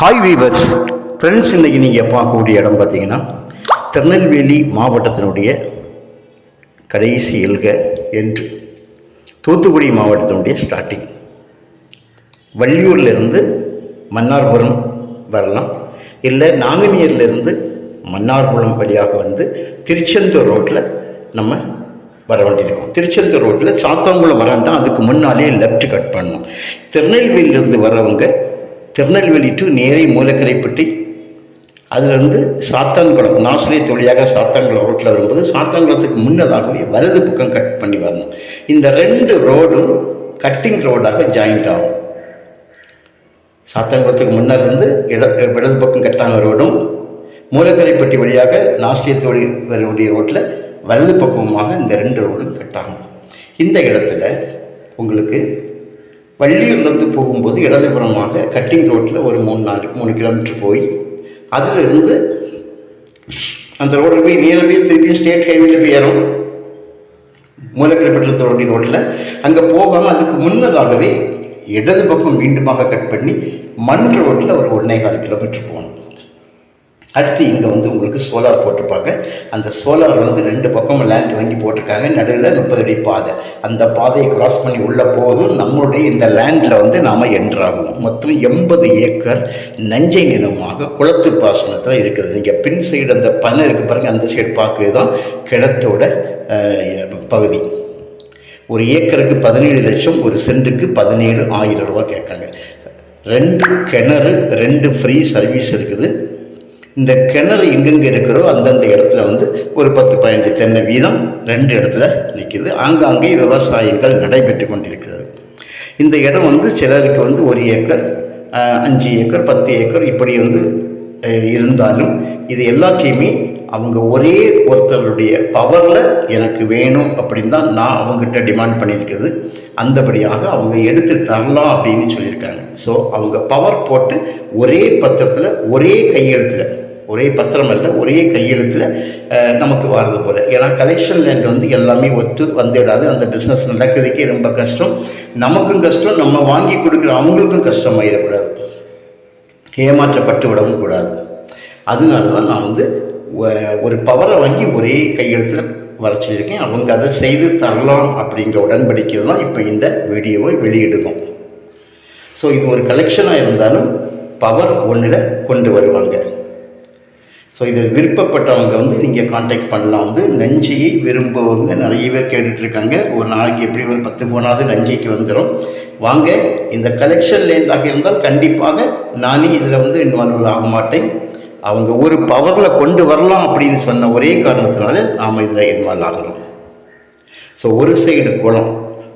Hi viewers friends இன்றைக்கி நீங்கள் பார்க்கக்கூடிய இடம் பார்த்தீங்கன்னா திருநெல்வேலி மாவட்டத்தினுடைய கடைசி எல்க என்று தூத்துக்குடி மாவட்டத்தினுடைய ஸ்டார்டிங் வள்ளியூர்லேருந்து மன்னார்புரம் வரலாம். இல்லை நாங்குநீர்லேருந்து மன்னார்குளம் வழியாக வந்து திருச்செந்தூர் ரோட்டில் நம்ம வர வேண்டியிருக்கோம். திருச்செந்தூர் ரோட்டில் சாத்தாங்குளம் தான் அதுக்கு முன்னாலே லெஃப்ட் கட் பண்ணணும். திருநெல்வேலியிலேருந்து வரவங்க திருநெல்வேலி டு நேரே மூலக்கரைப்பட்டி அதிலிருந்து சாத்தான்குளம் நாசிரியத் வழியாக சாத்தான்குளம் ரோட்டில் வரும்போது சாத்தான்குளத்துக்கு முன்னதாகவே வலது பக்கம் கட் பண்ணி வரணும். இந்த ரெண்டு ரோடும் கட்டிங் ரோடாக ஜாயிண்ட் ஆகும். சாத்தான்குளத்துக்கு முன்னிலிருந்து இட இடது பக்கம் கட்டாங்க ரோடும் மூலக்கரைப்பட்டி வழியாக நாசிரியத்து வழி வரக்கூடிய ரோட்டில் வலது பக்கமாக இந்த ரெண்டு ரோடும் கட்டாகும். இந்த இடத்துல உங்களுக்கு வள்ளியூர்லேருந்து போகும்போது இடதுபுறமாக கட்டிங் ரோட்டில் ஒரு மூணு நாலு மூணு கிலோமீட்டர் போய் அதிலிருந்து அந்த ரோடு போய் நேரவே திருப்பி ஸ்டேட் ஹைவேல போய் ஏறும் மூலக்கரைப்பட்டில் ரோடி ரோட்டில் அங்கே போகாமல் அதுக்கு முன்னதாகவே இடது பக்கம் மீண்டுமாக கட் பண்ணி மண் ரோட்டில் ஒரு ஒன்றே கால் கிலோமீட்டர் போகணும். அடுத்து இங்கே வந்து உங்களுக்கு சோலார் போட்டிருப்பாங்க. அந்த சோலார் வந்து ரெண்டு பக்கமும் லேண்ட் வாங்கி போட்டிருக்காங்க. நடுவில் முப்பது அடி பாதை. அந்த பாதையை கிராஸ் பண்ணி உள்ளே போதும் நம்மளுடைய இந்த லேண்டில் வந்து நாம் என்ட்ராகும் மொத்தம் எண்பது ஏக்கர் நஞ்சை நிலமாக குளத்து பாசனத்தில் இருக்குது. நீங்கள் பின் சைடு அந்த பனை இருக்குது பாருங்கள் அந்த சைடு பார்க்குறது தான் கிணத்தோட பகுதி. ஒரு ஏக்கருக்கு பதினேழு லட்சம் ஒரு சென்ட்டுக்கு பதினேழு ஆயிரம் ரூபா கேட்காங்க. ரெண்டு கிணறு ரெண்டு ஃப்ரீ சர்வீஸ் இருக்குது. இந்த கிணறு எங்கெங்கே இருக்கிறோ அந்தந்த இடத்துல வந்து ஒரு பத்து பதினஞ்சு தென்னை வீதம் ரெண்டு இடத்துல நிற்கிது ஆங்காங்கே விவசாயங்கள் நடைபெற்று கொண்டிருக்கிறது. இந்த இடம் வந்து சிலருக்கு வந்து ஒரு ஏக்கர் அஞ்சு ஏக்கர் பத்து ஏக்கர் இப்படி வந்து இருந்தாலும் இது எல்லாத்தையுமே அவங்க ஒரே ஒருத்தருடைய பவரில் எனக்கு வேணும் அப்படின்னு தான் நான் அவங்ககிட்ட டிமாண்ட் பண்ணியிருக்கிறது. அந்தபடியாக அவங்க எடுத்து தரலாம் அப்படின்னு சொல்லியிருக்காங்க. ஸோ அவங்க பவர் போட்டு ஒரே பத்திரத்தில் ஒரே கையெழுத்தில் ஒரே பத்திரம் அல்ல ஒரே கையெழுத்தில் நமக்கு வாரது போல். ஏன்னா கலெக்ஷன் லேண்ட் வந்து எல்லாமே ஒத்து வந்துடாது. அந்த பிஸ்னஸ் நடக்கிறதுக்கே ரொம்ப கஷ்டம். நமக்கும் கஷ்டம். நம்ம வாங்கி கொடுக்குற அவங்களுக்கும் கஷ்டமாயிடக்கூடாது. ஏமாற்றப்பட்டு விடவும் கூடாது. அதனால தான் நான் வந்து ஒரு பவரை வாங்கி ஒரே கையெழுத்தில் வர சொல்லியிருக்கேன். அவங்க அதை செய்து தரலாம் அப்படிங்கிற உடன்படிக்கை தான் இப்போ இந்த வீடியோவை வெளியிடுவோம் ஸோ இது ஒரு கலெக்ஷனாக இருந்தாலும் பவர் ஒன்றில் கொண்டு வருவாங்க. ஸோ இது விருப்பப்பட்டவங்க வந்து நீங்கள் காண்டாக்ட் பண்ணலாம். வந்து நஞ்சியை விரும்புவவங்க நிறைய பேர் கேட்டுட்ருக்காங்க. ஒரு நாளைக்கு எப்படி ஒரு பத்து போனாவது நஞ்சிக்கு வந்துடும் வாங்க இந்த கலெக்ஷன் லேண்டாக இருந்தால் கண்டிப்பாக நானே இதில் வந்து இன்வால்வ் ஆக மாட்டேன். அவங்க ஒரு பவரில் கொண்டு வரலாம் அப்படின்னு சொன்ன ஒரே காரணத்தினால நாம் இதில் இன்வால்வ் ஆகிறோம். ஸோ ஒரு சைடு குளம்.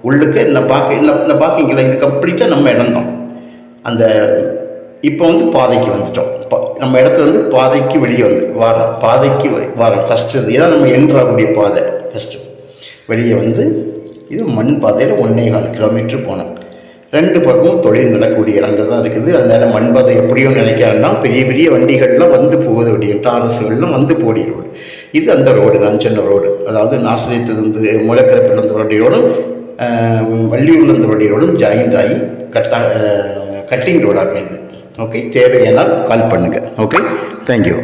உள்ளுக்கு என்ன பார்க்க என்ன என்ன பார்க்கிங்களா? இது கம்ப்ளீட்டாக நம்ம இடம்தான் அந்த இப்போ வந்து பாதைக்கு வந்துட்டோம். நம்ம இடத்துல வந்து பாதைக்கு வெளியே வந்து வாரம் பாதைக்கு வாரம் ஃபஸ்ட்டு இதான் நம்ம என்ட்ராகக்கூடிய பாதை. ஃபஸ்ட்டு வெளியே வந்து இது மண் பாதையில் ஒன்றே கால் கிலோமீட்டர் போனோம் ரெண்டு பக்கமும் தொழில் நடக்கக்கூடிய இடங்கள் தான் இருக்குது. அதனால் மண் பாதை எப்படியும் நினைக்கிறாங்கன்னா பெரிய பெரிய வண்டிகள்லாம் வந்து போகுது அப்படியே. டாரஸுகள்லாம் வந்து போடி ரோடு இது அந்த ரோடு நான் சொன்ன ரோடு அதாவது நாசிரியத்திலிருந்து மூலக்கரைப்பிலிருந்து ரோடி ரோடும் வள்ளியூர்லேருந்து ரோடி ரோடும் ஜாயிண்ட் ஆகி கட்டா கட்டிங் ரோடாக இது. ஓகே தேவையெல்லாம் கால் பண்ணுங்கள் ஓகே தேங்க்யூ